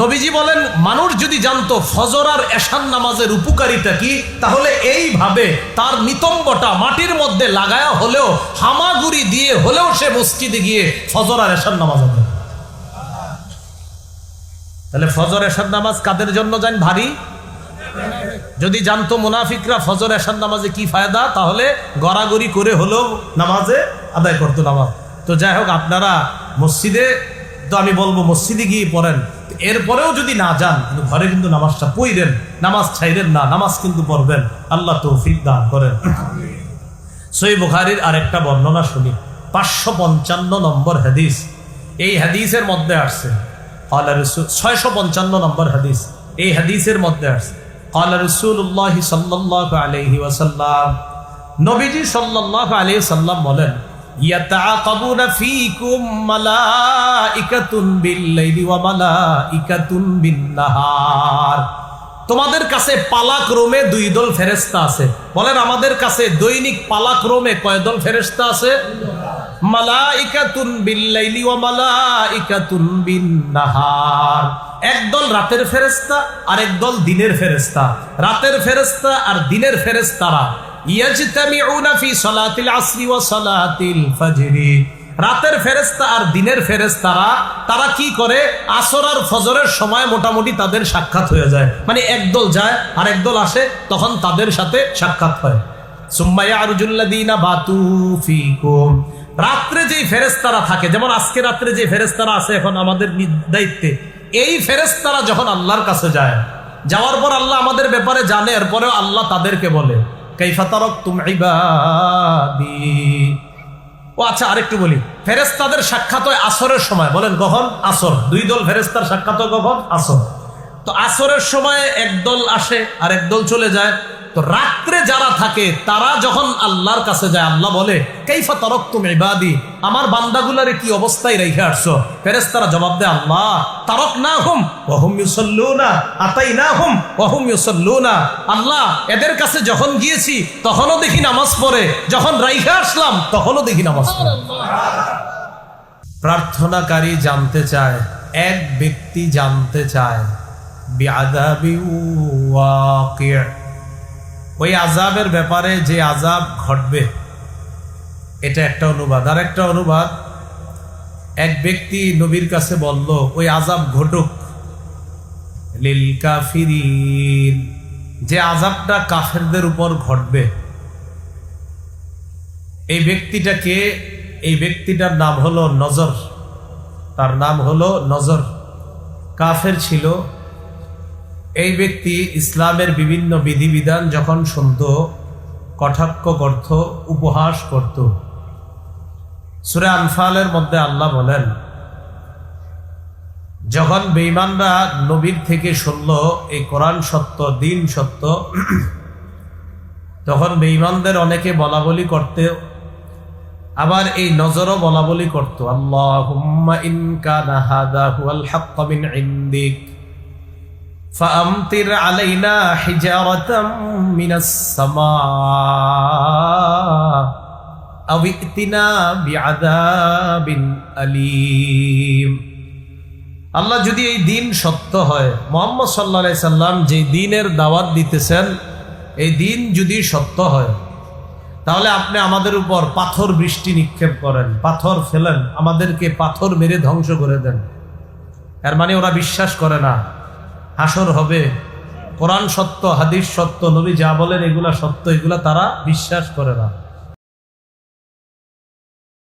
নবীজি বলেন, মানুষ যদি জানতো ফজর আর এশান নামাজের উপকারিতা কি, তাহলে এইভাবে তার নিতম্বটা মাটির মধ্যে লাগায়া হলেও, হামাগুড়ি দিয়ে হলেও সে মসজিদে গিয়ে ফজর আর এশান নামাজ হবে তাহলে ফজর এশান নামাজ কাদের জন্য যান ভারী? যদি জানতো মুনাফিকরা ফজর এশান নামাজে কি ফায়দা, তাহলে গড়াগড়ি করে হলেও নামাজে আদায় করতো নামাজ। তো যাই হোক, আপনারা মসজিদে তো আমি বলবো মসজিদে গিয়ে পড়েন এরপরেও যদি না যান কিন্তু ঘরে কিন্তু নামাজটা পড়বেন নামাজ ছাইরেন না নামাজ কিন্তু পড়বেন আল্লাহ তৌফিক দান করেন সই বুখারির আরেকটা বর্ণনা শুনি পাঁচশো পঞ্চান্ন নম্বর হাদিস এই হাদিসের মধ্যে আসছে ছয়শো পঞ্চান্ন নম্বর হাদিস এই হাদিসের মধ্যে আসছে قال رسول الله صلى الله عليه وسلم নবীজি সাল্লাল্লাহু আলাইহি সাল্লাম বলেন ইয়াতাআকাবুনা ফীকুম মালাইকাতুন বিল-লাইলি ওয়া তোমাদের কাছে পালাক রোমে দুই দল ফেরেস্তা আছে। বলেন, আমাদের কাছে দৈনিক পালাক রোমে কয় দল ফেরেস্তা আছে? মালাইকাতুন বিল-লাইলি ওয়া মালাইকাতুন বিন-নাহার। একদল রাতের ফেরেস্তা আর একদল দিনের ফেরেস্তা রাতের ফেরেস্তা আর দিনের ফেরেস্তারা ইয়াজতামিউনা ফি সালাতিল আসরি ওয়া সালাতিল ফজরি। রাতের ফেরেস্তা আর দিনের ফেরেস্তারা তারা কি করে? আসর আর ফজরের সময় মোটামুটি তাদের সাক্ষাৎ হয়ে যায়। মানে একদল যায় আর একদল আসে, তখন তাদের সাথে সাক্ষাৎ হয়। সুম্মাইয়া আরজুল্লাদিনা বাতু ফিকুম। রাত্রে যেই ফেরেস্তারা থাকে, যেমন আজকে রাত্রে যে ফেরেস্তারা আছে এখন আমাদের দায়িত্বে এই ফেরেস্তারা যখন আল্লাহর কাছে যায়, যাওয়ার পর আল্লাহ আমাদের ব্যাপারে জানে, এরপরেও আল্লাহ তাদেরকে বলে। কাইফাতারক তুম ও আচ্ছা আরেকটু বলি। ফেরেস্তাদের সাক্ষাৎ হয় আসরের সময়। বলেন, কখন? আসর। দুই দল ফেরেস্তার সাক্ষাৎ হয় কখন? আসর। তো আসরের সময় একদল আসে আর একদল চলে যায়। তো রাত্রে যারা থাকে, তারা যখন আল্লাহর কাছে যায়, আল্লাহ বলে, কেইফা তরক তুমি ইবাদি? আমার বান্দাগুলারে কি অবস্থায় রেখে আসছো? ফেরেস্তারা জবাব দেয়, আল্লাহ তারক না হুম ওহুম ইউসল্লুনা আতাই না হুম ওহুম ইউসল্লুনা। আল্লাহ, এদের কাছে যখন গিয়েছি, তখনও দেখি নামাজ পড়ে। যখন রাইখে আসলাম, তখনও দেখি নামাজ পড়ে। প্রার্থনাকারী জানতে চায়, এক ব্যক্তি জানতে চায়, বিআযাবি ওয়াকি' ওই আজাবের ব্যাপারে যে আজাব ঘটবে, এটা একটা অনুবাদ। আর একটা অনুবাদ, এক ব্যক্তি নবীর কাছে বলল, ওই আজাব ঘটুক। লিল কাফিরিন, যে আজাবটা কাফেরদের উপর ঘটবে। এই ব্যক্তিটাকে, এই ব্যক্তিটার নাম হলো নজর। তার নাম হলো নজর। কাফের ছিল এই ব্যক্তি ইসলামের বিভিন্ন বিধিবিধান যখন শুনত, কটাক্ষ করত, উপহাস করত। সুরে আনফালের মধ্যে আল্লাহ বলেন, যখন বেঈমানরা নবীর থেকে শুনল এই কোরআন সত্য, দিন সত্য, তখন বেঈমানদের অনেকে বলা বলি করতে, আবার এই নজরও বলা বলি করতো আল্লাহ ইনকা নাহাদা হুয়াল ইন্দিক। فأمطر علينا حجارة من السماء أو ائتنا بعذاب أليم আল্লাহ যদি এই দিন সত্য হয় মোহাম্মদ সাল্লা সাল্লাম যে দিনের দাওয়াত দিতেছেন এই দিন যদি সত্য হয় তাহলে আপনি আমাদের উপর পাথর বৃষ্টি নিক্ষেপ করেন পাথর ফেলেন আমাদেরকে পাথর মেরে ধ্বংস করে দেন এর মানে ওরা বিশ্বাস করে না হাসর হবে। কোরআন সত্য, হাদিস সত্য, নবী যা বলেন এগুলা সত্য, এগুলা তারা বিশ্বাস করে না।